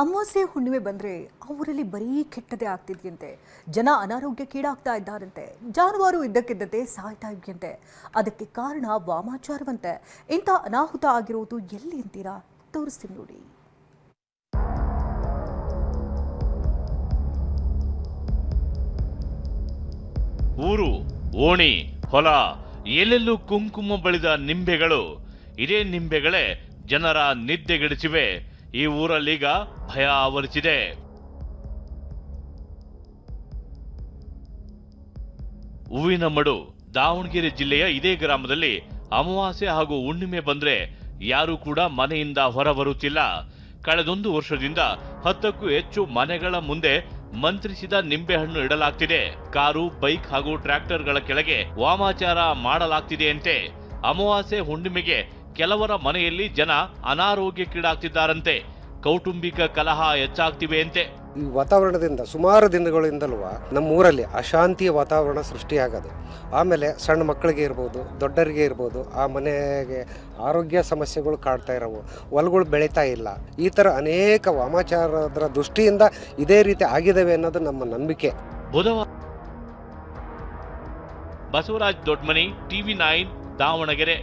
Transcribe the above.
ಅಮಾವಾಸ್ಯೆ ಹುಣ್ಣಿಮೆ ಬಂದರೆ ಅವರಲ್ಲಿ ಬರೀ ಕೆಟ್ಟದೆ ಆಗ್ತಿದ್ಯಂತೆ. ಜನ ಅನಾರೋಗ್ಯಕ್ಕೀಡಾಗ್ತಾ ಇದ್ದಾರಂತೆ. ಜಾನುವಾರು ಇದ್ದಕ್ಕಿದ್ದಂತೆ ಸಾಯ್ತಾ ಇದೆಯಂತೆ. ಅದಕ್ಕೆ ಕಾರಣ ವಾಮಾಚಾರವಂತೆ. ಇಂಥ ಅನಾಹುತ ಆಗಿರೋದು ಎಲ್ಲಿ ಅಂತೀರಾ? ತೋರಿಸ್ತೀನಿ ನೋಡಿ. ಊರು, ಓಣಿ, ಹೊಲ, ಎಲ್ಲೆಲ್ಲೂ ಕುಂಕುಮ ಬಳಿದ ನಿಂಬೆಗಳು. ಇದೇ ನಿಂಬೆಗಳೇ ಜನರ ನಿದ್ದೆಗೆಡಿಸಿವೆ. ಈ ಊರಲ್ಲೀಗ ಭಯ ಆವರಿಸಿದೆ. ಹೂವಿನ ಮಡು ದಾವಣಗೆರೆ ಜಿಲ್ಲೆಯ ಇದೇ ಗ್ರಾಮದಲ್ಲಿ ಅಮಾವಾಸ್ಯೆ ಹಾಗೂ ಹುಣ್ಣಿಮೆ ಬಂದ್ರೆ ಯಾರೂ ಕೂಡ ಮನೆಯಿಂದ ಹೊರಬರುತ್ತಿಲ್ಲ. ಕಳೆದೊಂದು ವರ್ಷದಿಂದ ಹತ್ತಕ್ಕೂ ಹೆಚ್ಚು ಮನೆಗಳ ಮುಂದೆ ಮಂತ್ರಿಸಿದ ನಿಂಬೆಹಣ್ಣು ಇಡಲಾಗ್ತಿದೆ. ಕಾರು, ಬೈಕ್ ಹಾಗೂ ಟ್ರ್ಯಾಕ್ಟರ್ಗಳ ಕೆಳಗೆ ವಾಮಾಚಾರ ಮಾಡಲಾಗ್ತಿದೆಯಂತೆ. ಅಮಾವಾಸ್ಯೆ ಹುಣ್ಣಿಮೆಗೆ ಕೆಲವರ ಮನೆಯಲ್ಲಿ ಜನ ಅನಾರೋಗ್ಯಕ್ಕೀಡಾಗ್ತಿದ್ದಾರಂತೆ ಕೌಟುಂಬಿಕ ಕಲಹ ಹೆಚ್ಚಾಗ್ತಿವೆಯಂತೆ ಈ ವಾತಾವರಣದಿಂದ ಸುಮಾರು ದಿನಗಳಿಂದಲೂ ನಮ್ಮ ಊರಲ್ಲಿ ಅಶಾಂತಿಯ ವಾತಾವರಣ ಸೃಷ್ಟಿಯಾಗೋದು. ಆಮೇಲೆ ಸಣ್ಣ ಮಕ್ಕಳಿಗೆ ಇರ್ಬೋದು ದೊಡ್ಡರಿಗೆ ಇರ್ಬೋದು ಆ ಮನೆಗೆ ಆರೋಗ್ಯ ಸಮಸ್ಯೆಗಳು ಕಾಡ್ತಾ ಇರೋವು ಹೊಲಗಳು ಬೆಳೀತಾ ಇಲ್ಲ. ಈ ಥರ ಅನೇಕ ವಾಮಾಚಾರದ ದೃಷ್ಟಿಯಿಂದ ಇದೇ ರೀತಿ ಆಗಿದ್ದಾವೆ ಅನ್ನೋದು ನಮ್ಮ ನಂಬಿಕೆ. ಬುಧವಾರ ಬಸವರಾಜ್ ದೊಡ್ಮನಿ ಟಿವಿ ನೈನ್ ದಾವಣಗೆರೆ